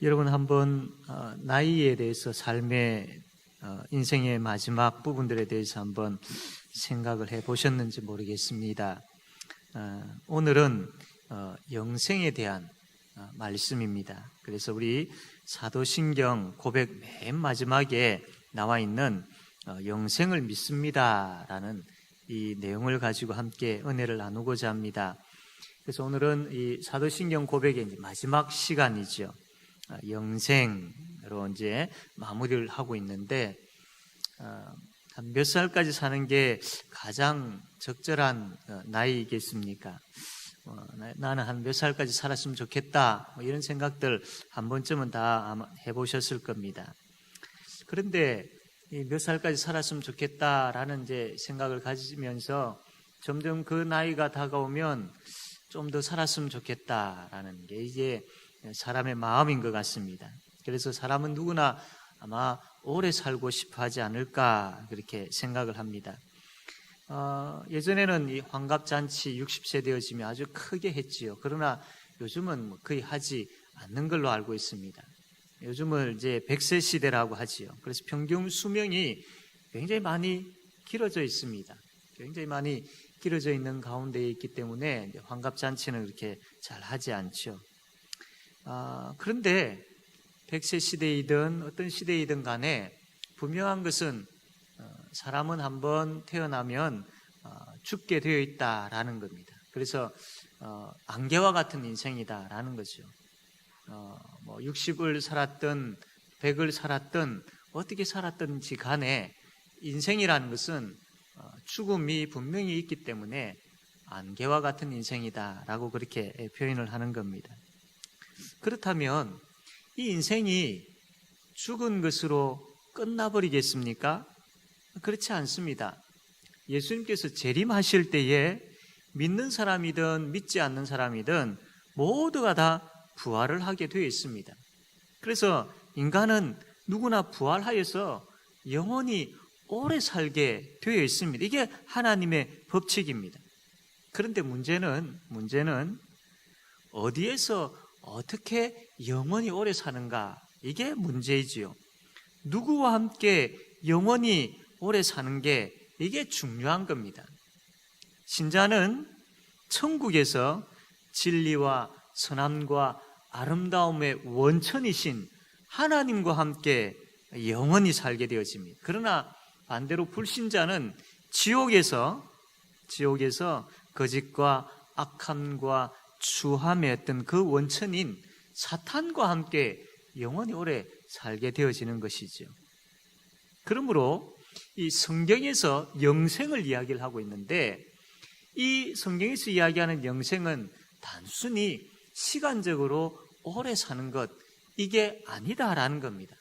여러분 한번 어, 나이에 대해서 삶의 어, 인생의 마지막 부분들에 대해서 한번 생각을 해 보셨는지 모르겠습니다. 어, 오늘은 어, 영생에 대한 어, 말씀입니다. 그래서 우리 사도신경 고백 맨 마지막에 나와 있는 어, 영생을 믿습니다라는 이 내용을 가지고 함께 은혜를 나누고자 합니다. 그래서 오늘은 이 사도신경 고백의 마지막 시간이죠. 아, 영생으로 이제 마무리를 하고 있는데 한몇 살까지 사는 게 가장 적절한 어, 나이겠습니까? 어, 나- 나는 한 몇 살까지 살았으면 좋겠다 뭐 이런 생각들 한 번쯤은 다 해보셨을 겁니다. 그런데 이몇 살까지 살았으면 좋겠다라는 이제 생각을 가지면서 점점 그 나이가 다가오면 좀 더 살았으면 좋겠다라는 게 이제 사람의 마음인 것 같습니다. 그래서 사람은 누구나 아마 오래 살고 싶어 하지 않을까 그렇게 생각을 합니다. 어, 예전에는 이 환갑잔치 60세 되어지면 아주 크게 했지요. 그러나 요즘은 뭐 거의 하지 않는 걸로 알고 있습니다. 요즘을 이제 100세 시대라고 하지요. 그래서 평균 수명이 굉장히 많이 길어져 있습니다. 굉장히 많이 길어져 있는 가운데에 있기 때문에 환갑잔치는 그렇게 잘 하지 않죠. 아, 그런데 100세 시대이든 어떤 시대이든 간에 분명한 것은 어, 사람은 한번 태어나면 어, 죽게 되어 있다라는 겁니다. 그래서 어, 안개와 같은 인생이다라는 거죠. 어, 뭐 60을 살았든 100을 살았든 어떻게 살았든지 간에 인생이라는 것은 어, 죽음이 분명히 있기 때문에 안개와 같은 인생이다라고 그렇게 표현을 하는 겁니다. 그렇다면 이 인생이 죽은 것으로 끝나버리겠습니까? 그렇지 않습니다. 예수님께서 재림하실 때에 믿는 사람이든 믿지 않는 사람이든 모두가 다 부활을 하게 되어 있습니다. 그래서 인간은 누구나 부활하여서 영원히 오래 살게 되어 있습니다. 이게 하나님의 법칙입니다. 그런데 문제는 문제는 어디에서 어떻게 영원히 오래 사는가? 이게 문제이지요. 누구와 함께 영원히 오래 사는 게 이게 중요한 겁니다. 신자는 천국에서 진리와 선함과 아름다움의 원천이신 하나님과 함께 영원히 살게 되어집니다. 그러나 반대로 불신자는 지옥에서 지옥에서 거짓과 악함과 추함의 어떤 그 원천인 사탄과 함께 영원히 오래 살게 되어지는 것이죠. 그러므로 이 성경에서 영생을 이야기를 하고 있는데 이 성경에서 이야기하는 영생은 단순히 시간적으로 오래 사는 것 이게 아니다라는 겁니다.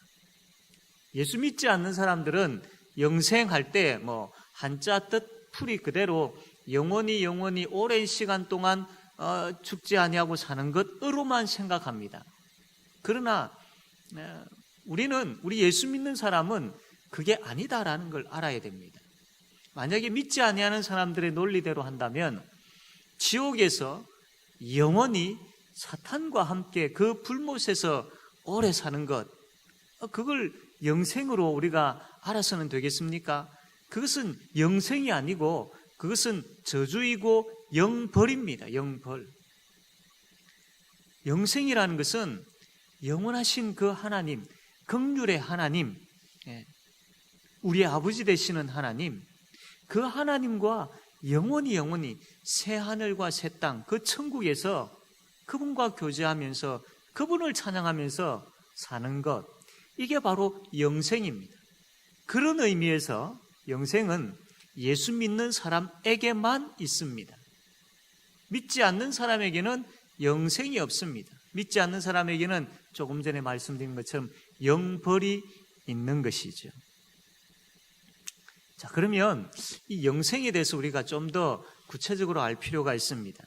예수 믿지 않는 사람들은 영생할 때 뭐 한자 뜻 풀이 그대로 영원히 영원히 오랜 시간 동안 어, 죽지 아니하고 사는 것으로만 생각합니다. 그러나 어, 우리는 우리 예수 믿는 사람은 그게 아니다라는 걸 알아야 됩니다. 만약에 믿지 아니하는 사람들의 논리대로 한다면 지옥에서 영원히 사탄과 함께 그 불못에서 오래 사는 것 어, 그걸 영생으로 우리가 알아서는 되겠습니까? 그것은 영생이 아니고 그것은 저주이고 영벌입니다. 영벌. 영생이라는 것은 영원하신 그 하나님, 극률의 하나님, 예, 우리 아버지 되시는 하나님, 그 하나님과 영원히 영원히 새 하늘과 새 땅, 그 천국에서 그분과 교제하면서 그분을 찬양하면서 사는 것, 이게 바로 영생입니다. 그런 의미에서 영생은 예수 믿는 사람에게만 있습니다. 믿지 않는 사람에게는 영생이 없습니다. 믿지 않는 사람에게는 조금 전에 말씀드린 것처럼 영벌이 있는 것이죠. 자, 그러면 이 영생에 대해서 우리가 좀 더 구체적으로 알 필요가 있습니다.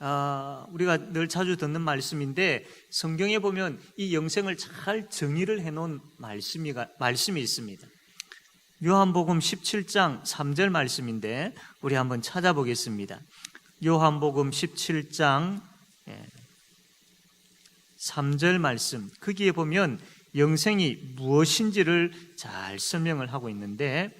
아, 우리가 늘 자주 듣는 말씀인데 성경에 보면 이 영생을 잘 정의를 해놓은 말씀이, 말씀이 있습니다. 요한복음 17장 3절 말씀인데 우리 한번 찾아보겠습니다. 요한복음 17장 3절 말씀 거기에 보면 영생이 무엇인지를 잘 설명을 하고 있는데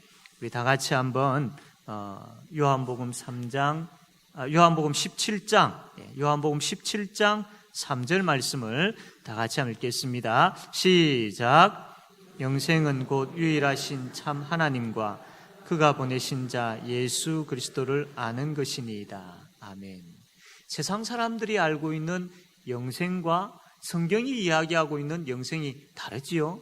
우리 다 같이 한번 어, 요한복음 3장 아, 요한복음 17장 예, 요한복음 17장 3절 말씀을 다 같이 한번 읽겠습니다. 시작 영생은 곧 유일하신 참 하나님과 그가 보내신 자 예수 그리스도를 아는 것이니이다. 아멘. 세상 사람들이 알고 있는 영생과 성경이 이야기하고 있는 영생이 다르지요.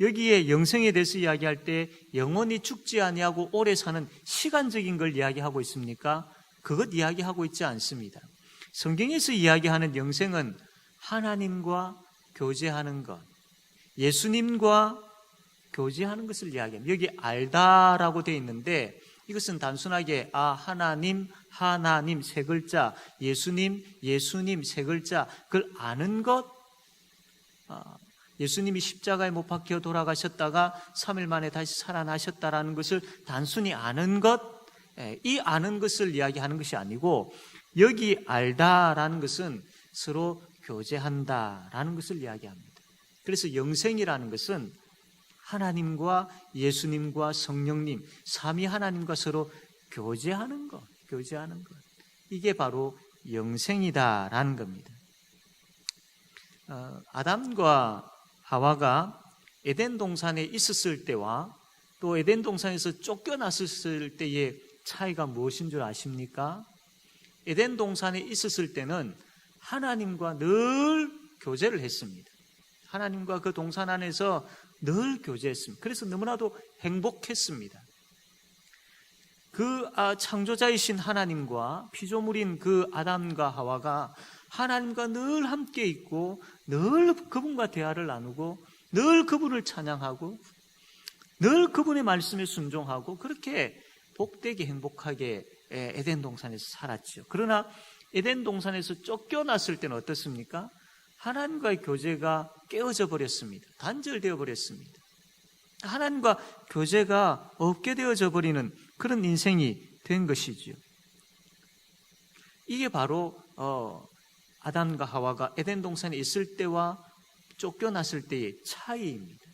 여기에 영생에 대해서 이야기할 때 영원히 죽지 아니하고 오래 사는 시간적인 걸 이야기하고 있습니까? 그것 이야기하고 있지 않습니다. 성경에서 이야기하는 영생은 하나님과 교제하는 것, 예수님과 교제하는 것을 이야기합니다. 여기 알다라고 되어 있는데 이것은 단순하게 아 하나님 하나님 세 글자 예수님 예수님 세 글자 그걸 아는 것? 아, 예수님이 십자가에 못 박혀 돌아가셨다가 3일 만에 다시 살아나셨다라는 것을 단순히 아는 것, 예, 이 아는 것을 이야기하는 것이 아니고 여기 알다라는 것은 서로 교제한다라는 것을 이야기합니다. 그래서 영생이라는 것은 하나님과 예수님과 성령님, 삼위 하나님과 서로 교제하는 것, 교제하는 것. 이게 바로 영생이다라는 겁니다. 어, 아담과 하와가 에덴 동산에 있었을 때와 또 에덴 동산에서 쫓겨났을 때의 차이가 무엇인 줄 아십니까? 에덴 동산에 있었을 때는 하나님과 늘 교제를 했습니다. 하나님과 그 동산 안에서 늘 교제했습니다. 그래서 너무나도 행복했습니다. 그 아, 창조자이신 하나님과 피조물인 그 아담과 하와가 하나님과 늘 함께 있고 늘 그분과 대화를 나누고 늘 그분을 찬양하고 늘 그분의 말씀에 순종하고 그렇게 복되게 행복하게 에덴 동산에서 살았죠. 그러나 에덴 동산에서 쫓겨났을 때는 어떻습니까? 하나님과의 교제가 깨어져 버렸습니다. 단절되어 버렸습니다. 하나님과 교제가 없게 되어져 버리는 그런 인생이 된 것이지요. 이게 바로 어, 아담과 하와가 에덴 동산에 있을 때와 쫓겨났을 때의 차이입니다.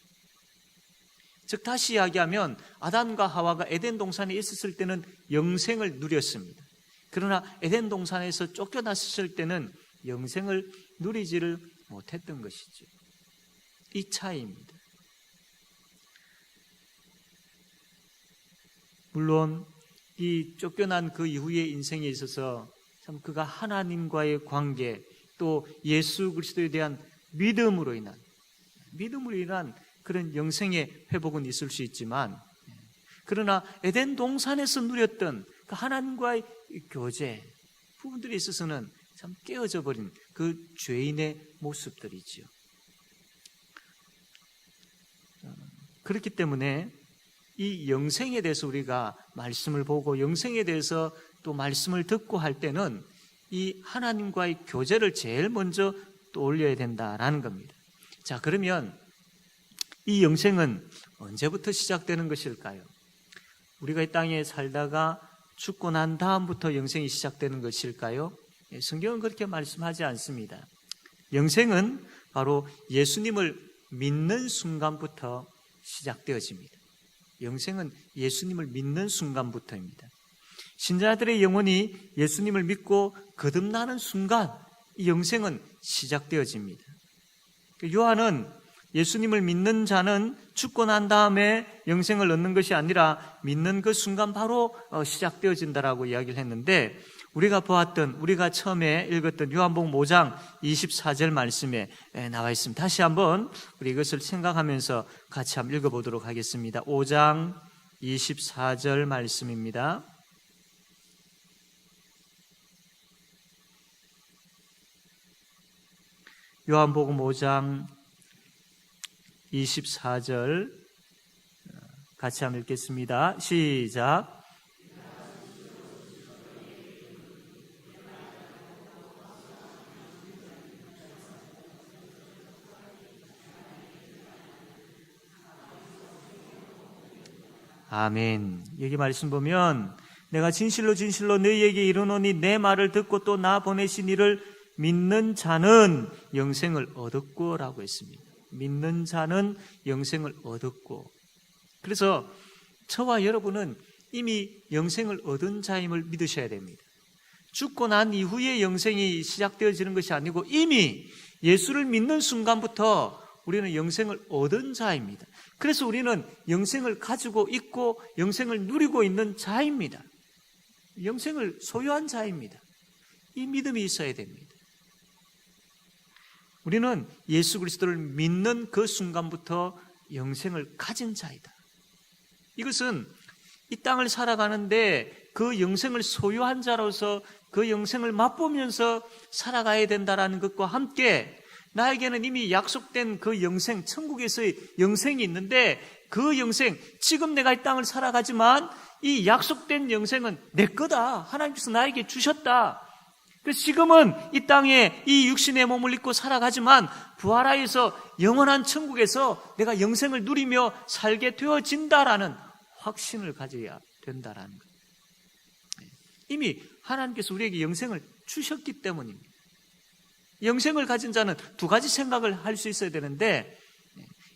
즉 다시 이야기하면 아담과 하와가 에덴 동산에 있었을 때는 영생을 누렸습니다. 그러나 에덴 동산에서 쫓겨났을 때는 영생을 누리지를 못했던 것이죠. 이 차이입니다. 물론 이 쫓겨난 그 이후의 인생에 있어서 참 그가 하나님과의 관계 또 예수 그리스도에 대한 믿음으로 인한 믿음으로 인한 그런 영생의 회복은 있을 수 있지만 그러나 에덴 동산에서 누렸던 그 하나님과의 교제 부분들에 있어서는 참 깨어져 버린 그 죄인의 모습들이지요. 그렇기 때문에 이 영생에 대해서 우리가 말씀을 보고 영생에 대해서 또 말씀을 듣고 할 때는 이 하나님과의 교제를 제일 먼저 떠올려야 된다라는 겁니다. 자, 그러면 이 영생은 언제부터 시작되는 것일까요? 우리가 이 땅에 살다가 죽고 난 다음부터 영생이 시작되는 것일까요? 예, 성경은 그렇게 말씀하지 않습니다. 영생은 바로 예수님을 믿는 순간부터 시작되어집니다. 영생은 예수님을 믿는 순간부터입니다. 신자들의 영혼이 예수님을 믿고 거듭나는 순간 이 영생은 시작되어집니다. 요한은 예수님을 믿는 자는 죽고 난 다음에 영생을 얻는 것이 아니라 믿는 그 순간 바로 어, 시작되어진다라고 이야기를 했는데 우리가 보았던 우리가 처음에 읽었던 요한복음 5장 24절 말씀에 나와 있습니다. 다시 한번 우리 이것을 생각하면서 같이 한번 읽어보도록 하겠습니다. 5장 24절 말씀입니다. 요한복음 5장 24절 같이 한번 읽겠습니다. 시작. 아멘. 여기 말씀 보면 내가 진실로 진실로 너희에게 이르노니 내 말을 듣고 또 나 보내신 이를 믿는 자는 영생을 얻었고라고 했습니다. 믿는 자는 영생을 얻었고. 그래서 저와 여러분은 이미 영생을 얻은 자임을 믿으셔야 됩니다. 죽고 난 이후에 영생이 시작되어지는 것이 아니고 이미 예수를 믿는 순간부터 우리는 영생을 얻은 자입니다. 그래서 우리는 영생을 가지고 있고 영생을 누리고 있는 자입니다. 영생을 소유한 자입니다. 이 믿음이 있어야 됩니다. 우리는 예수 그리스도를 믿는 그 순간부터 영생을 가진 자이다. 이것은 이 땅을 살아가는데 그 영생을 소유한 자로서 그 영생을 맛보면서 살아가야 된다라는 것과 함께 나에게는 이미 약속된 그 영생, 천국에서의 영생이 있는데 그 영생, 지금 내가 이 땅을 살아가지만 이 약속된 영생은 내 거다. 하나님께서 나에게 주셨다. 그래서 지금은 이 땅에 이 육신의 몸을 입고 살아가지만 부활하여서 영원한 천국에서 내가 영생을 누리며 살게 되어진다라는 확신을 가져야 된다라는 것. 이미 하나님께서 우리에게 영생을 주셨기 때문입니다. 영생을 가진 자는 두 가지 생각을 할 수 있어야 되는데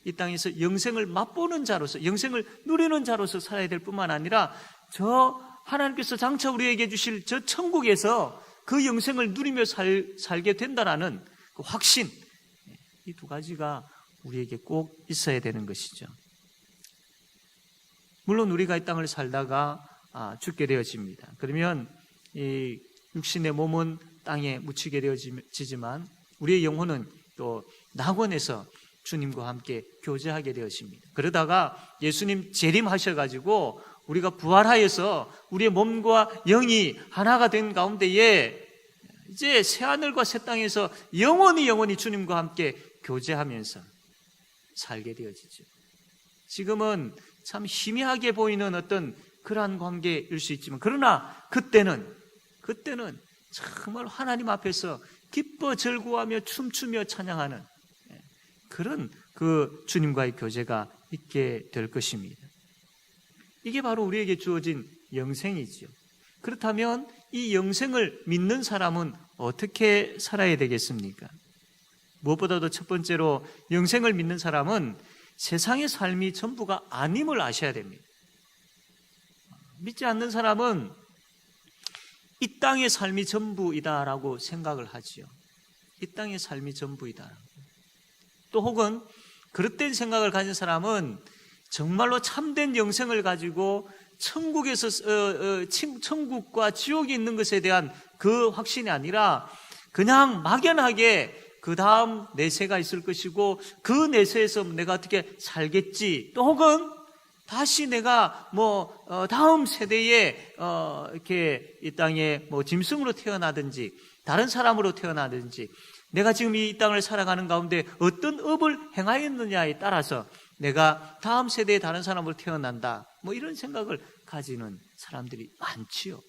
이 땅에서 영생을 맛보는 자로서 영생을 누리는 자로서 살아야 될 뿐만 아니라 저 하나님께서 장차 우리에게 주실 저 천국에서 그 영생을 누리며 살, 살게 된다라는 그 확신 이 두 가지가 우리에게 꼭 있어야 되는 것이죠. 물론 우리가 이 땅을 살다가 아, 죽게 되어집니다. 그러면 이 육신의 몸은 땅에 묻히게 되어지지만 우리의 영혼은 또 낙원에서 주님과 함께 교제하게 되어집니다. 그러다가 예수님 재림하셔가지고 우리가 부활하여서 우리의 몸과 영이 하나가 된 가운데에 이제 새 하늘과 새 땅에서 영원히 영원히 주님과 함께 교제하면서 살게 되어지죠. 지금은 참 희미하게 보이는 어떤 그러한 관계일 수 있지만 그러나 그때는 그때는 정말 하나님 앞에서 기뻐 절구하며 춤추며 찬양하는 예, 그런 그 주님과의 교제가 있게 될 것입니다. 이게 바로 우리에게 주어진 영생이지요. 그렇다면 이 영생을 믿는 사람은 어떻게 살아야 되겠습니까? 무엇보다도 첫 번째로 영생을 믿는 사람은 세상의 삶이 전부가 아님을 아셔야 됩니다. 믿지 않는 사람은 이 땅의 삶이 전부이다라고 생각을 하지요. 이 땅의 삶이 전부이다. 또 혹은 그릇된 생각을 가진 사람은 정말로 참된 영생을 가지고 천국에서 어, 어, 천국과 지옥이 있는 것에 대한 그 확신이 아니라 그냥 막연하게 그 다음 내세가 있을 것이고 그 내세에서 내가 어떻게 살겠지 또 혹은 다시 내가 뭐 어, 다음 세대에 어, 이렇게 이 땅에 뭐 짐승으로 태어나든지 다른 사람으로 태어나든지 내가 지금 이 땅을 살아가는 가운데 어떤 업을 행하였느냐에 따라서 내가 다음 세대에 다른 사람으로 태어난다 뭐 이런 생각을 가지는 사람들이 많지요.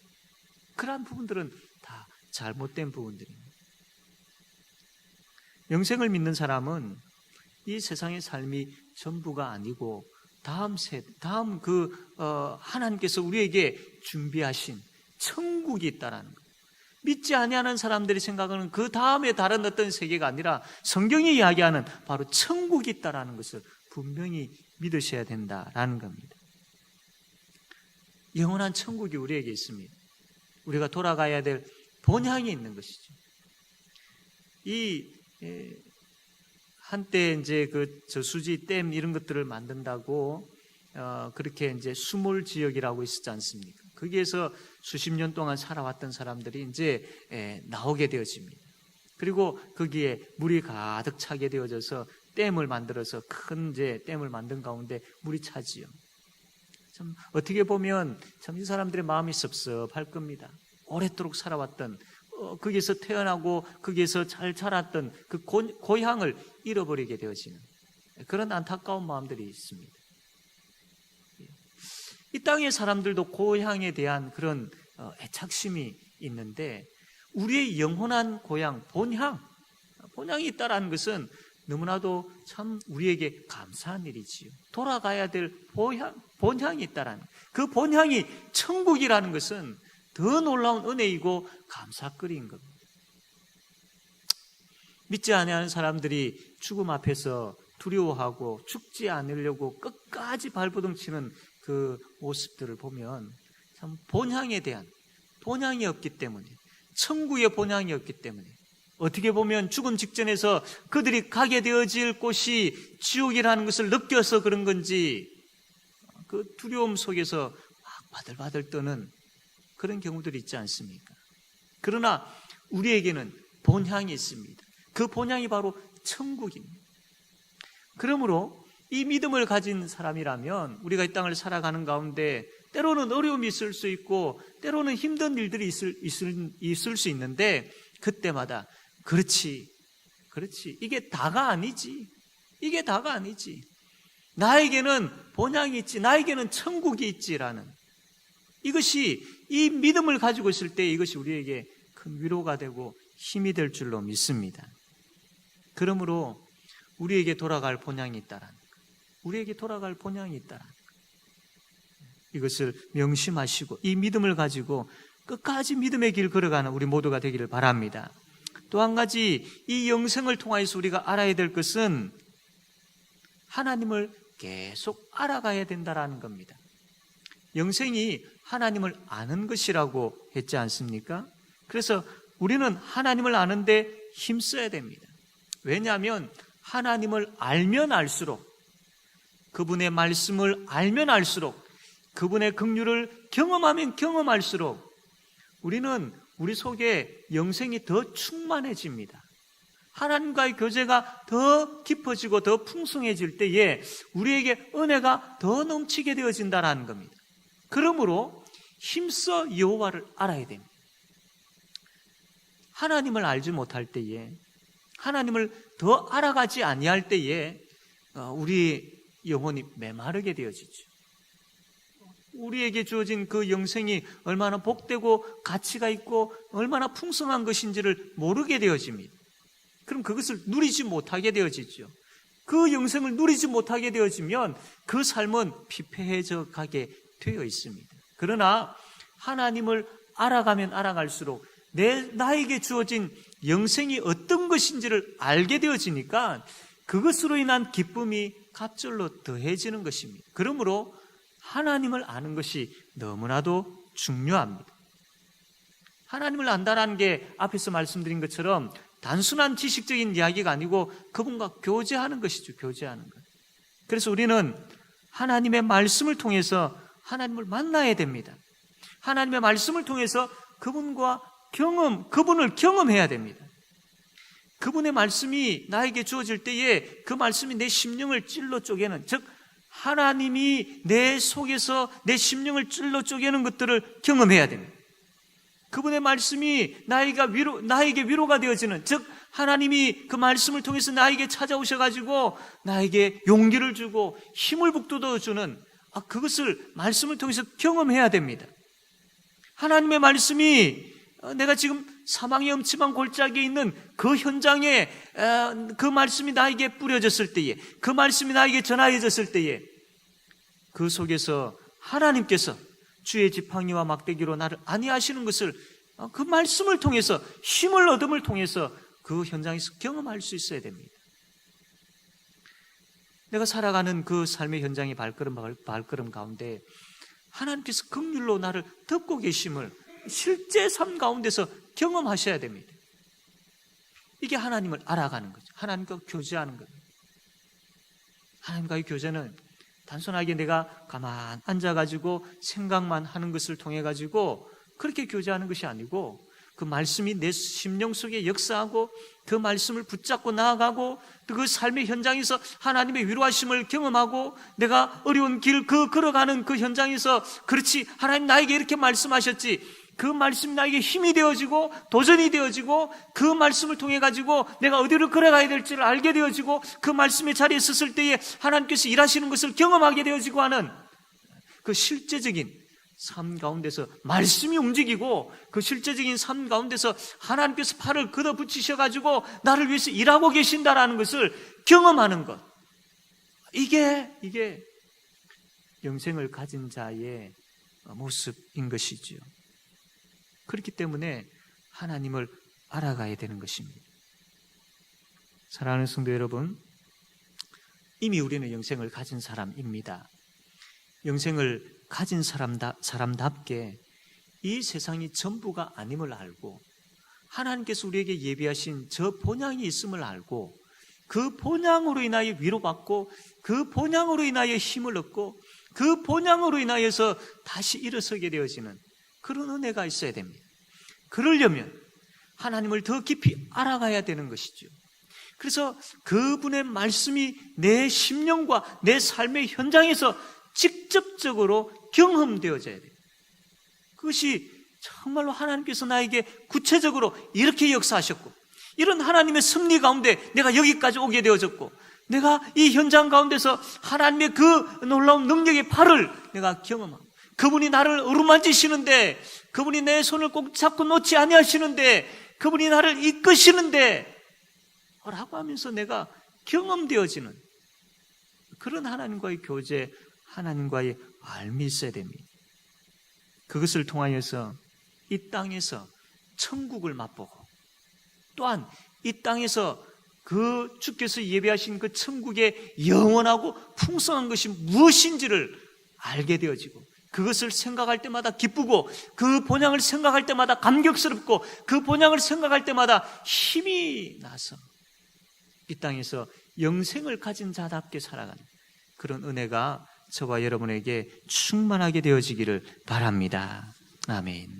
그러한 부분들은 다 잘못된 부분들입니다. 영생을 믿는 사람은 이 세상의 삶이 전부가 아니고 다음 세, 다음 그 어, 하나님께서 우리에게 준비하신 천국이 있다라는 것. 믿지 아니하는 사람들이 생각하는 그 다음에 다른 어떤 세계가 아니라 성경이 이야기하는 바로 천국이 있다라는 것을 분명히 믿으셔야 된다라는 겁니다. 영원한 천국이 우리에게 있습니다. 우리가 돌아가야 될 본향이 있는 것이죠. 이 한때 이제 그 저수지 댐 이런 것들을 만든다고 어, 그렇게 이제 수몰 지역이라고 있었지 않습니까? 거기에서 수십 년 동안 살아왔던 사람들이 이제 에, 나오게 되어집니다. 그리고 거기에 물이 가득 차게 되어져서 댐을 만들어서 큰 이제 댐을 만든 가운데 물이 차지요. 참 어떻게 보면 참 이 사람들의 마음이 섭섭할 겁니다. 오랫도록 살아왔던 어, 거기에서 태어나고 거기에서 잘 자랐던 그 고, 고향을 잃어버리게 되어지는 그런 안타까운 마음들이 있습니다. 이 땅의 사람들도 고향에 대한 그런 어, 애착심이 있는데 우리의 영원한 고향, 본향, 본향이 있다라는 것은 너무나도 참 우리에게 감사한 일이지요. 돌아가야 될 본향, 본향이 있다라는 그 본향이 천국이라는 것은 더 놀라운 은혜이고 감사거리인 겁니다. 믿지 않는 사람들이 죽음 앞에서 두려워하고 죽지 않으려고 끝까지 발버둥 치는 그 모습들을 보면 참 본향에 대한 본향이 없기 때문에 천국의 본향이 없기 때문에 어떻게 보면 죽음 직전에서 그들이 가게 되어질 곳이 지옥이라는 것을 느껴서 그런 건지 그 두려움 속에서 막 바들바들 떠는 그런 경우들이 있지 않습니까? 그러나 우리에게는 본향이 있습니다. 그 본향이 바로 천국입니다. 그러므로 이 믿음을 가진 사람이라면 우리가 이 땅을 살아가는 가운데 때로는 어려움이 있을 수 있고 때로는 힘든 일들이 있을, 있을, 있을 수 있는데 그때마다 그렇지, 그렇지. 이게 다가 아니지. 이게 다가 아니지. 나에게는 본향이 있지, 나에게는 천국이 있지라는 이것이 이 믿음을 가지고 있을 때 이것이 우리에게 큰 위로가 되고 힘이 될 줄로 믿습니다. 그러므로 우리에게 돌아갈 본향이 있다라는 것. 우리에게 돌아갈 본향이 있다라는 것. 이것을 명심하시고 이 믿음을 가지고 끝까지 믿음의 길 걸어가는 우리 모두가 되기를 바랍니다. 또 한 가지 이 영생을 통하여서 우리가 알아야 될 것은 하나님을 계속 알아가야 된다라는 겁니다. 영생이 하나님을 아는 것이라고 했지 않습니까? 그래서 우리는 하나님을 아는데 힘써야 됩니다. 왜냐하면 하나님을 알면 알수록 그분의 말씀을 알면 알수록 그분의 긍휼을 경험하면 경험할수록 우리는 우리 속에 영생이 더 충만해집니다. 하나님과의 교제가 더 깊어지고 더 풍성해질 때에 우리에게 은혜가 더 넘치게 되어진다라는 겁니다. 그러므로 힘써 여호와를 알아야 됩니다. 하나님을 알지 못할 때에 하나님을 더 알아가지 아니할 때에 어, 우리 영혼이 메마르게 되어지죠. 우리에게 주어진 그 영생이 얼마나 복되고 가치가 있고 얼마나 풍성한 것인지를 모르게 되어집니다. 그럼 그것을 누리지 못하게 되어지죠. 그 영생을 누리지 못하게 되어지면 그 삶은 피폐해져 가게 되어 있습니다. 그러나 하나님을 알아가면 알아갈수록 내 나에게 주어진 영생이 어떤 것인지를 알게 되어지니까 그것으로 인한 기쁨이 갑절로 더해지는 것입니다. 그러므로 하나님을 아는 것이 너무나도 중요합니다. 하나님을 안다라는 게 앞에서 말씀드린 것처럼 단순한 지식적인 이야기가 아니고 그분과 교제하는 것이죠. 교제하는 것. 그래서 우리는 하나님의 말씀을 통해서 하나님을 만나야 됩니다. 하나님의 말씀을 통해서 그분과 경험, 그분을 경험해야 됩니다. 그분의 말씀이 나에게 주어질 때에 그 말씀이 내 심령을 찔러 쪼개는, 즉, 하나님이 내 속에서 내 심령을 찔러 쪼개는 것들을 경험해야 됩니다. 그분의 말씀이 나에게 위로, 나에게 위로가 되어지는, 즉, 하나님이 그 말씀을 통해서 나에게 찾아오셔가지고 나에게 용기를 주고 힘을 북돋워 주는 아, 그것을 말씀을 통해서 경험해야 됩니다. 하나님의 말씀이 어, 내가 지금 사망의 엄침한 골짜기에 있는 그 현장에 어, 그 말씀이 나에게 뿌려졌을 때에 그 말씀이 나에게 전하여졌을 때에 그 속에서 하나님께서 주의 지팡이와 막대기로 나를 안위하시는 것을 어, 그 말씀을 통해서 힘을 얻음을 통해서 그 현장에서 경험할 수 있어야 됩니다. 내가 살아가는 그 삶의 현장의 발걸음 발걸음 가운데 하나님께서 긍휼로 나를 덮고 계심을 실제 삶 가운데서 경험하셔야 됩니다. 이게 하나님을 알아가는 거죠. 하나님과 교제하는 겁니다. 하나님과의 교제는 단순하게 내가 가만 앉아가지고 생각만 하는 것을 통해가지고 그렇게 교제하는 것이 아니고 그 말씀이 내 심령 속에 역사하고 그 말씀을 붙잡고 나아가고 그 삶의 현장에서 하나님의 위로하심을 경험하고 내가 어려운 길 그 걸어가는 그 현장에서 그렇지 하나님 나에게 이렇게 말씀하셨지. 그 말씀이 나에게 힘이 되어지고 도전이 되어지고 그 말씀을 통해 가지고 내가 어디로 걸어가야 될지를 알게 되어지고 그 말씀의 자리에 섰을 때에 하나님께서 일하시는 것을 경험하게 되어지고 하는 그 실제적인 삶 가운데서 말씀이 움직이고 그 실제적인 삶 가운데서 하나님께서 팔을 걷어 붙이셔 가지고 나를 위해서 일하고 계신다라는 것을 경험하는 것. 이게 이게 영생을 가진 자의 모습인 것이지요. 그렇기 때문에 하나님을 알아가야 되는 것입니다. 사랑하는 성도 여러분, 이미 우리는 영생을 가진 사람입니다. 영생을 가진 사람다, 사람답게 이 세상이 전부가 아님을 알고 하나님께서 우리에게 예비하신 저 본향이 있음을 알고 그 본향으로 인하여 위로받고 그 본향으로 인하여 힘을 얻고 그 본향으로 인하여서 다시 일어서게 되어지는 그런 은혜가 있어야 됩니다. 그러려면 하나님을 더 깊이 알아가야 되는 것이죠. 그래서 그분의 말씀이 내 심령과 내 삶의 현장에서 직접적으로 경험되어져야 돼요. 그것이 정말로 하나님께서 나에게 구체적으로 이렇게 역사하셨고, 이런 하나님의 섭리 가운데 내가 여기까지 오게 되어졌고, 내가 이 현장 가운데서 하나님의 그 놀라운 능력의 팔을 내가 경험하고, 그분이 나를 어루만지시는데, 그분이 내 손을 꼭 잡고 놓지 아니하시는데, 그분이 나를 이끄시는데, 라고 하면서 내가 경험되어지는 그런 하나님과의 교제, 하나님과의 알미 있어야 됩니다. 그것을 통하여서 이 땅에서 천국을 맛보고 또한 이 땅에서 그 주께서 예배하신 그 천국의 영원하고 풍성한 것이 무엇인지를 알게 되어지고 그것을 생각할 때마다 기쁘고 그 본향을 생각할 때마다 감격스럽고 그 본향을 생각할 때마다 힘이 나서 이 땅에서 영생을 가진 자답게 살아가는 그런 은혜가 저와 여러분에게 충만하게 되어지기를 바랍니다. 아멘.